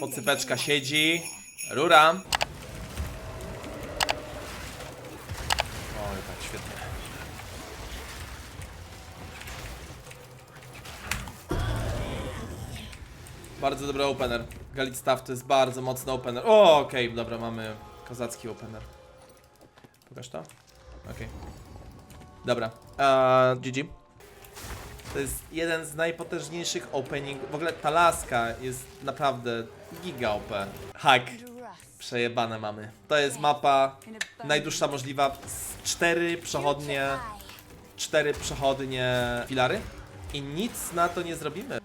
Podsypeczka siedzi. Rura. Oj, tak, świetnie. Bardzo dobry opener. Galit Staff to jest bardzo mocny opener. O, okej, dobra, mamy kozacki opener. Pokaż to? Okej. Dobra. Uh, GG. To jest jeden z najpotężniejszych opening. W ogóle ta laska jest naprawdę giga OP. Hack. Przejebane mamy. To jest mapa najdłuższa możliwa. Cztery przechodnie, cztery przechodnie filary i nic na to nie zrobimy.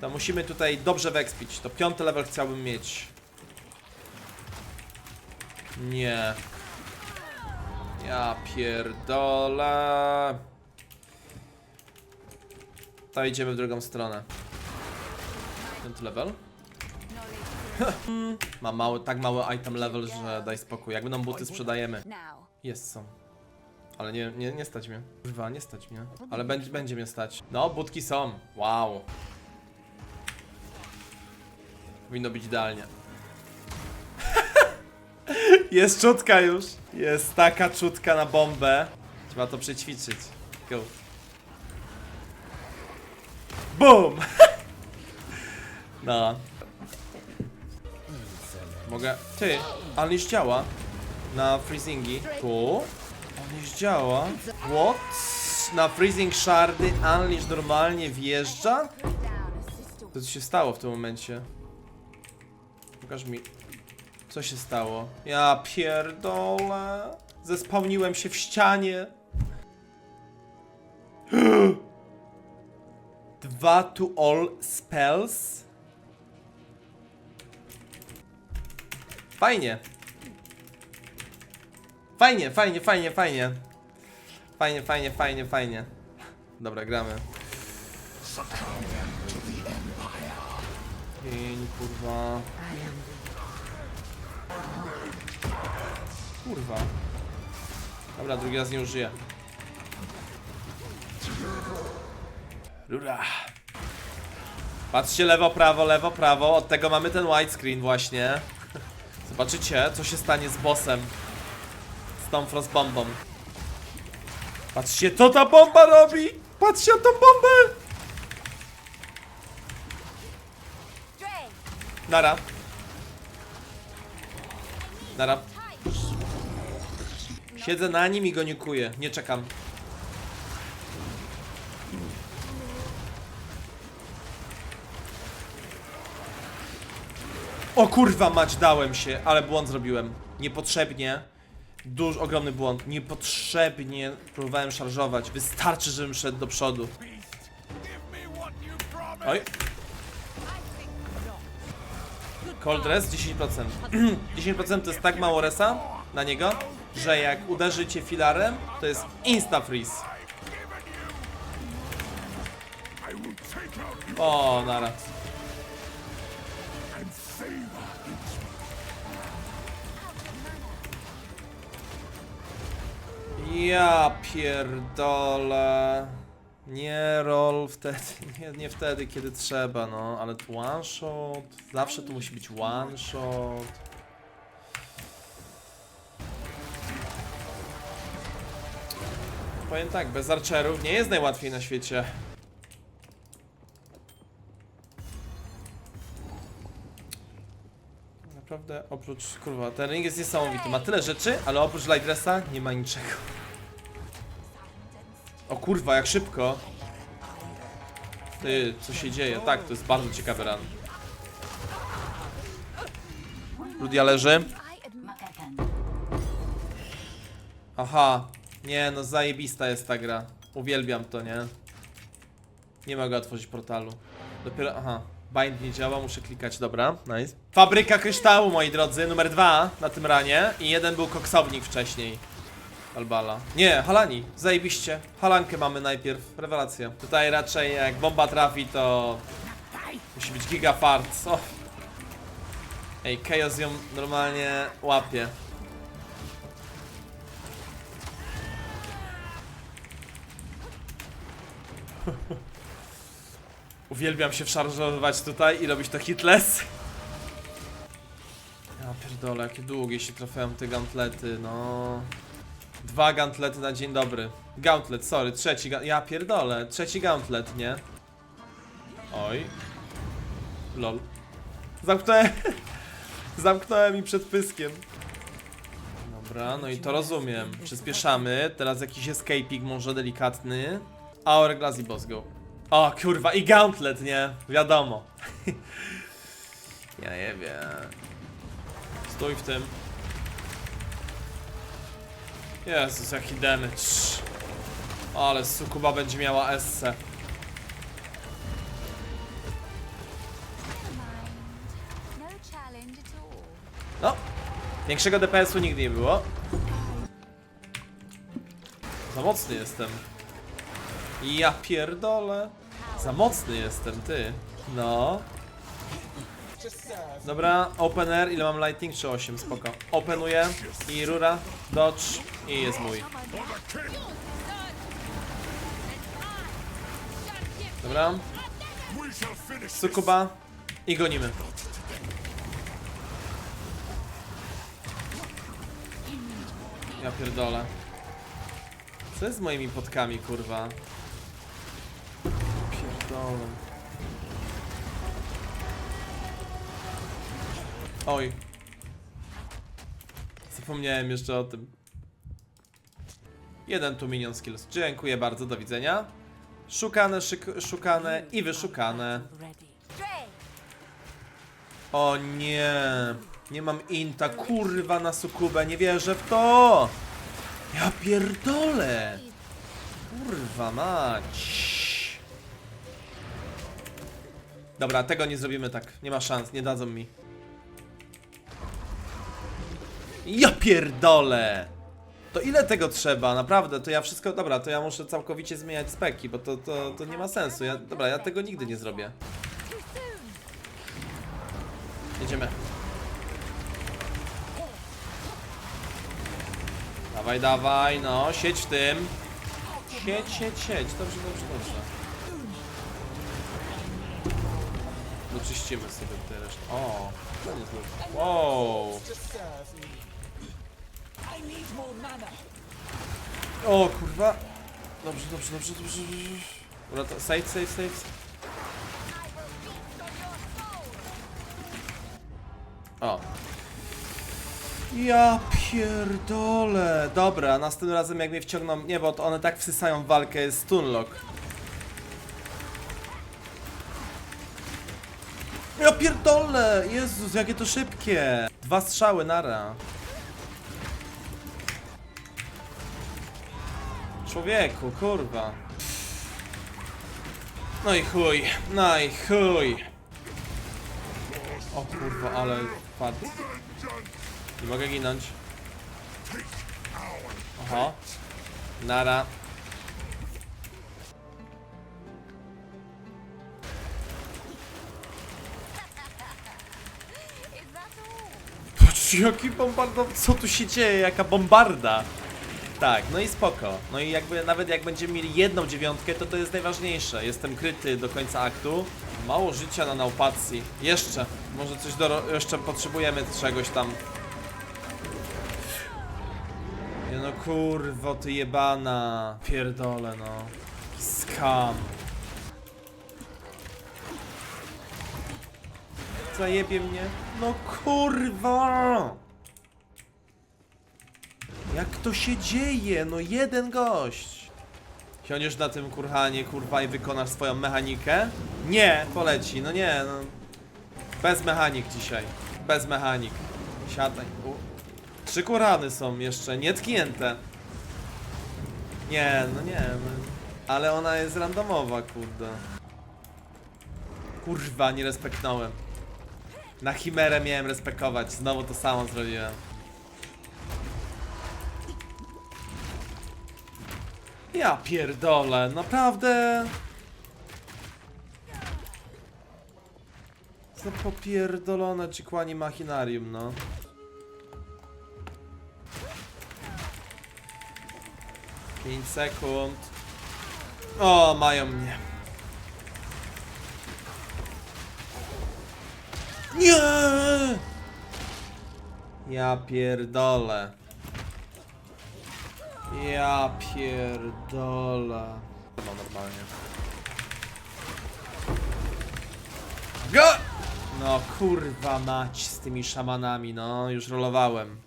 To musimy tutaj dobrze wekspić. To piąty level chciałbym mieć. Nie. Ja pierdolę. To idziemy w drugą stronę. Piąty level. Mam mały, tak mały item level, że daj spokój. Jak będą buty sprzedajemy. Jest są. Ale nie, nie, nie stać mnie. Kurwa, nie stać mnie. Ale będzie, będzie mnie stać. No, budki są. Wow. Powinno być idealnie. Jest czutka już. Jest taka czutka na bombę. Trzeba to przećwiczyć. Go. Boom! no. Mogę... Ty, Unleash działa na freezingi. Tu. Unleash działa. What? Na freezing shardy Unleash normalnie wjeżdża? Co się stało w tym momencie? Pokaż mi. Co się stało? Ja pierdolę. Zespałniłem się w ścianie. Dwa to all spells. Fajnie. Fajnie, fajnie, fajnie, fajnie. Fajnie, fajnie, fajnie, fajnie. Dobra, gramy. Pień, kurwa. Kurwa. Dobra, drugi raz nie użyję. Rura. Patrzcie lewo, prawo, lewo, prawo. Od tego mamy ten widescreen właśnie. Zobaczycie, co się stanie z bossem. Z tą frostbombą. Patrzcie, co ta bomba robi! Patrzcie na tą bombę! Nara. Nara. Siedzę na nim i go niukuję. Nie czekam. O kurwa mać, dałem się, ale błąd zrobiłem. Niepotrzebnie. Duż, ogromny błąd. Niepotrzebnie próbowałem szarżować. Wystarczy, żebym szedł do przodu. Oj. Cold res 10%. 10% to jest tak mało resa na niego, że jak uderzycie filarem, to jest insta freeze. O, naraz. Ja pierdolę. Nie roll wtedy, nie, nie wtedy, kiedy trzeba, no, ale tu one shot. Zawsze tu musi być one shot. Powiem tak, bez archerów nie jest najłatwiej na świecie. Naprawdę, oprócz, kurwa, ten ring jest niesamowity. Ma tyle rzeczy, ale oprócz light nie ma niczego. O kurwa, jak szybko. Ty, co się dzieje? Tak, to jest bardzo ciekawy run. Ludia leży. Aha. Nie, no zajebista jest ta gra. Uwielbiam to, nie? Nie mogę otworzyć portalu. Dopiero, aha. Bind nie działa, muszę klikać, dobra, nice. Fabryka kryształu, moi drodzy, numer dwa na tym ranie. I jeden był koksownik wcześniej. Albala. Nie, Halani, zajebiście. Halankę mamy najpierw, rewelacja. Tutaj raczej jak bomba trafi, to musi być giga fart. O. Ej, Chaos ją normalnie łapie. Uwielbiam się wszarżowywać tutaj i robić to hitless. Ja pierdolę, jakie długie się trafiają te gantlety, no. Dwa gantlety na dzień dobry. Gauntlet, sorry, trzeci ga Ja pierdolę, trzeci gauntlet, nie? Oj. Lol. Zamknąłem. Zamknąłem mi przed pyskiem. Dobra, no i to rozumiem. Przyspieszamy. Teraz jakiś escaping może delikatny. Hourglass i boss go. O kurwa, i gauntlet, nie? Wiadomo. ja nie wiem. Stój w tym. Jezus, jaki damage. Ale sukuba będzie miała esse. No, większego DPS-u nigdy nie było. Za mocny jestem. Ja pierdolę. Za mocny jestem, ty. No. Dobra, open air, ile mam lighting? Czy 8, spoko. Openuję i rura, dodge i jest mój. Dobra. Sukuba i gonimy. Ja pierdolę. Co jest z moimi potkami, kurwa? Pierdolę. Oj. Zapomniałem jeszcze o tym. Jeden tu minion skills. Dziękuję bardzo, do widzenia. Szukane, szukane i wyszukane. O nie. Nie mam inta, kurwa na sukubę, nie wierzę w to. Ja pierdolę. Kurwa mać. Dobra, tego nie zrobimy tak. Nie ma szans, nie dadzą mi. Ja pierdolę. To ile tego trzeba? Naprawdę, to ja wszystko... Dobra, to ja muszę całkowicie zmieniać speki, bo to, to, to nie ma sensu. Ja, dobra, ja tego nigdy nie zrobię. Jedziemy. Dawaj, dawaj, no, siedź w tym. Siedź, siedź, siedź. Dobrze, dobrze, dobrze. Doczyścimy sobie te resztę. O, to nie zły. Wow. O, kurwa. Dobrze, dobrze, dobrze, dobrze. to save, save, save. O. Ja pierdolę. Dobra, następnym razem jak mnie wciągną... Nie, bo to one tak wsysają walkę, jest stunlock. Ja pierdolę! Jezus, jakie to szybkie! Dwa strzały, nara. Człowieku, kurwa. No i chuj, no i chuj. O kurwa, ale padł. Nie mogę ginąć. Oho. Nara. Jaki bombardow... Co tu się dzieje? Jaka bombarda? Tak, no i spoko. No i jakby nawet jak będziemy mieli jedną dziewiątkę, to to jest najważniejsze. Jestem kryty do końca aktu. Mało życia na naupacji. Jeszcze. Może coś do... Jeszcze potrzebujemy czegoś tam. No kurwo, ty jebana. Pierdolę no. Skam. Zajebie mnie. No kurwa! Jak to się dzieje? No jeden gość. Siądziesz na tym kurhanie, kurwa, i wykonasz swoją mechanikę? Nie, poleci, no nie, no. Bez mechanik dzisiaj. Bez mechanik. Siadaj. U. Trzy kurhany są jeszcze, nietknięte. Nie, no nie, no. Ale ona jest randomowa, kurde. Kurwa, nie respektnąłem. Na chimerę miałem respektować, znowu to samo zrobiłem. Ja pierdolę, naprawdę. Za popierdolone cikłani machinarium, no. Pięć sekund. O, mają mnie. Nie! Ja pierdolę. Ja pierdolę. No normalnie. Go! No kurwa mać z tymi szamanami, no już rolowałem.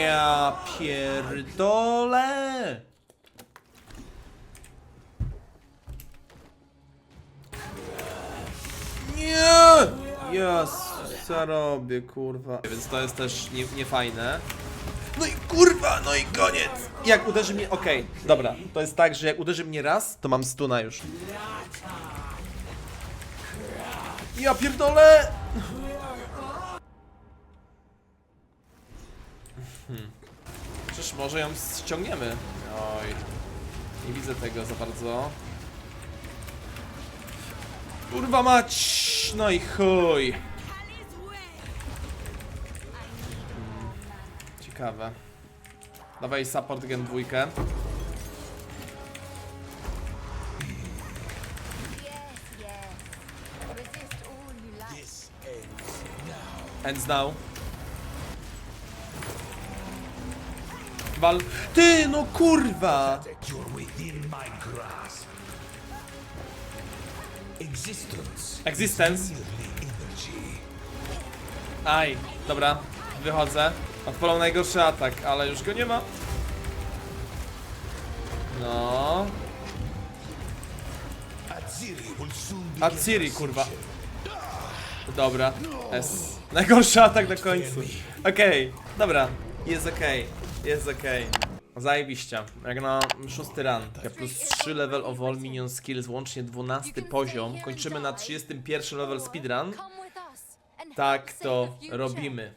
Ja pierdolę! Nie! Jezus, co robię, kurwa. Więc to jest też nie, niefajne. No i kurwa, no i koniec! Jak uderzy mnie, okej, dobra. To jest tak, że jak uderzy mnie raz, to mam stuna już. Ja pierdolę! Hmm. Przecież może ją ściągniemy. Oj. Nie widzę tego za bardzo. Kurwa mać! No i chuj. Ciekawe. Dawaj support gen dwójkę. Ends now. Wal. Ty, no kurwa! Existence. Aj, dobra, wychodzę. Odpalał najgorszy atak, ale już go nie ma. No. Atsiri, kurwa. Dobra. S. Najgorszy atak na końcu. Okej, dobra. Jest okej. Jest okej. Zajebiście. Jak na szósty run. Plus 3 level of all minion skills, łącznie 12 poziom. Kończymy na 31 level speedrun. Tak to robimy.